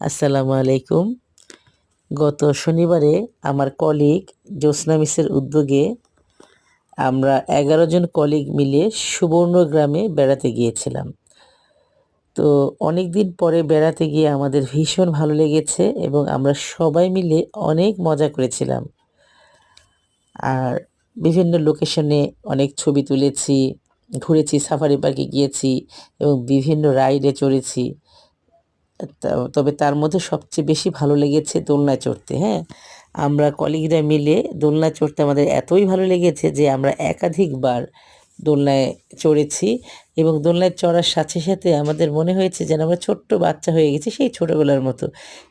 আসসালামু আলাইকুম। গত শনিবারে আমার কলিগ জ্যোৎস্না মিসের উদ্যোগে আমরা এগারো জন কলিগ মিলে সুবর্ণ গ্রামে বেড়াতে গিয়েছিলাম। তো অনেক দিন পরে বেড়াতে গিয়ে আমাদের ভীষণ ভালো লেগেছে এবং আমরা সবাই মিলে অনেক মজা করেছিলাম। আর বিভিন্ন লোকেশনে অনেক ছবি তুলেছি, ঘুরেছি সাফারি পার্কে গিয়েছি এবং বিভিন্ন রাইডে চড়েছি। তবে তার মধ্যে সবচেয়ে বেশি ভালো লেগেছে দোলনায় চড়তে হ্যাঁ? আমরা কলিগরা মিলে দোলনা চড়তে আমাদের এতই ভালো লেগেছে যে আমরা একাধিকবার দোলনায় চড়েছি এবং দোলনায় চড়ার সাথে সাথে আমাদের মনে হয়েছে যেন আমরা ছোট্ট বাচ্চা হয়ে গেছি সেই ছোটোবেলার মতো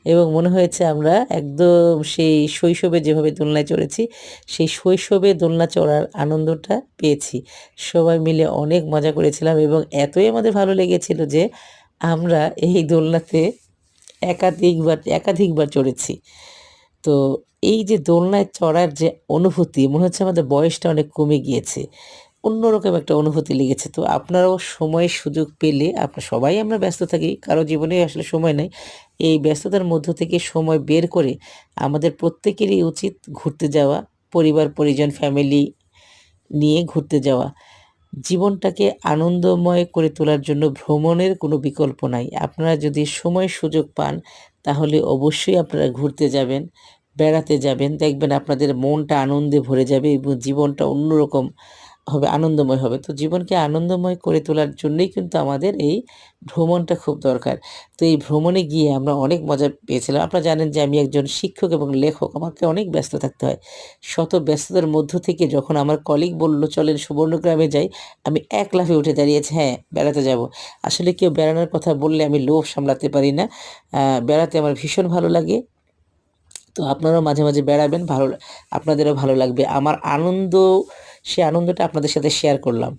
এবং মনে হয়েছে আমরা একদম সেই শৈশবে যেভাবে দোলনায় চড়েছি, সেই শৈশবে দোলনা চড়ার আনন্দটা পেয়েছি। সবাই মিলে অনেক মজা করেছিলাম এবং এতই আমাদের ভালো লেগেছিল যে আমরা এই দোলনাতে একাধিকবার একাধিকবার চড়েছি। তো এই যে দোলনায় চড়ার যে অনুভূতি, মনে হচ্ছে আমাদের বয়সটা অনেক কমে গিয়েছে। অন্যরকম একটা অনুভূতি লেগেছে। তো আপনারাও সময় সুযোগ পেলে, আপনার সবাই আমরা ব্যস্ত থাকি, কারও জীবনে আসলে সময় নেই, এই ব্যস্ততার মধ্য থেকে সময় বের করে আমাদের প্রত্যেকেরই উচিত ঘুরতে যাওয়া, পরিবার, পরিজন ফ্যামিলি নিয়ে ঘুরতে যাওয়া। জীবনটাকে আনন্দময় করে তোলার জন্য ভ্রমণের কোনো বিকল্প নাই। আপনারা যদি সময় সুযোগ পান, তাহলে অবশ্যই আপনারা ঘুরতে যাবেন, বেড়াতে যাবেন। দেখবেন আপনাদের মনটা আনন্দে ভরে যাবে এবং জীবনটা অন্যরকম হবে, আনন্দময় হবে। তো জীবনকে আনন্দময় করে তোলার জন্যই কিন্তু আমাদের এই ভ্রমণটা খুব দরকার। তো এই ভ্রমণে গিয়ে আমরা অনেক মজা পেয়েছিলাম। আপনারা জানেন যে আমি একজন শিক্ষক এবং লেখক। আমাকে অনেক ব্যস্ত থাকতে হয়। শত ব্যস্ততার মধ্য থেকে যখন আমার কলিগ বলল, চলেন সুবর্ণগ্রামে যাই। আমি এক লাফে উঠে দাঁড়িয়েছি হ্যাঁ বেড়াতে যাব। আসলে কেউ বেড়ানোর কথা বললে আমি লোভ সামলাতে পারি না। বেড়াতে আমার ভীষণ ভালো লাগে। তো আপনারাও মাঝে মাঝে বেড়াবেন, ভালো আপনাদেরও ভালো লাগবে। আমার আনন্দ সে আনন্দটা আপনাদের সাথে শেয়ার করলাম।